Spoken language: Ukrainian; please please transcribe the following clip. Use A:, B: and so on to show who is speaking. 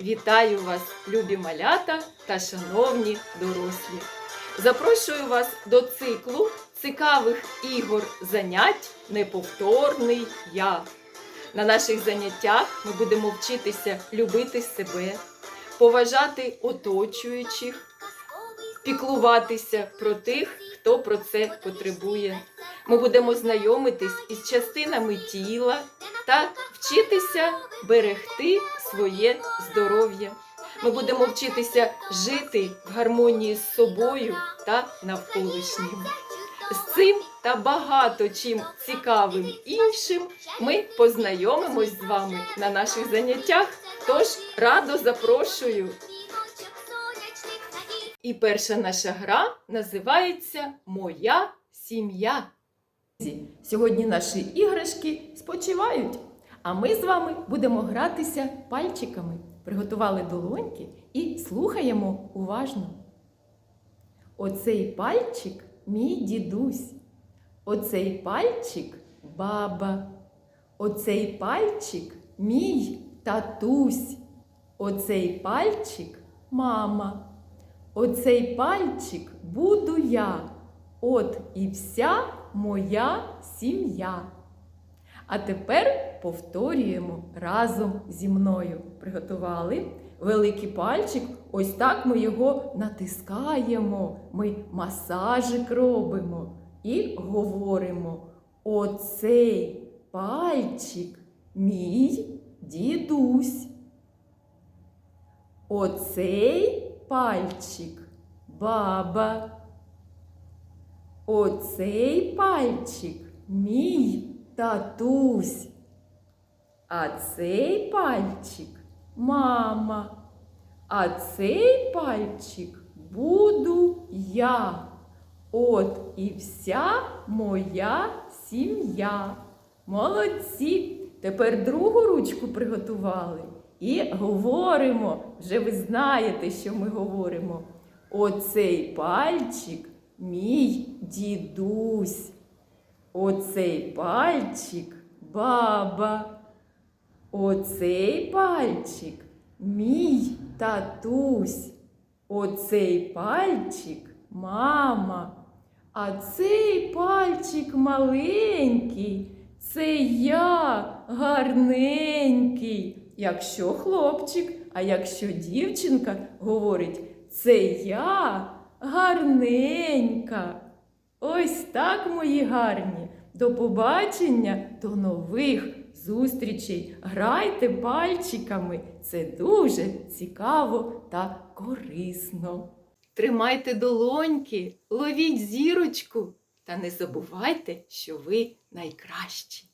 A: Вітаю вас, любі малята та шановні дорослі. Запрошую вас до циклу цікавих ігор занять Неповторний я. На наших заняттях ми будемо вчитися любити себе, поважати оточуючих, піклуватися про тих, хто про це потребує. Ми будемо знайомитись із частинами тіла та вчитися берегти своє здоров'я. Ми будемо вчитися жити в гармонії з собою та навколишнім. З цим та багато чим цікавим іншим ми познайомимось з вами на наших заняттях. Тож радо запрошую. І перша наша гра називається Моя сім'я. Сьогодні наші іграшки спочивають, а ми з вами будемо гратися пальчиками. Приготували долоньки і слухаємо уважно. Оцей пальчик мій дідусь, оцей пальчик баба, оцей пальчик мій татусь, оцей пальчик мама, оцей пальчик буду я. От і вся моя сім'я. А тепер повторюємо разом зі мною. Приготували великий пальчик, ось так ми його натискаємо, ми масажик робимо і говоримо: оцей пальчик мій дідусь. Оцей пальчик баба. Оцей пальчик мій татусь. А цей пальчик мама. А цей пальчик буду я. От і вся моя сім'я. Молодці! Тепер другу ручку приготували і говоримо. Вже ви знаєте, що ми говоримо. Оцей пальчик мій дідусь. Оцей пальчик баба. Оцей пальчик мій татусь. Оцей пальчик мама. А цей пальчик маленький. Це я гарненький. Якщо хлопчик, а якщо дівчинка говорить, це я гарненька. Ось так, мої гарні. До побачення, до нових зустрічей. Грайте пальчиками. Це дуже цікаво та корисно. Тримайте долоньки, ловіть зірочку та не забувайте, що ви найкращі.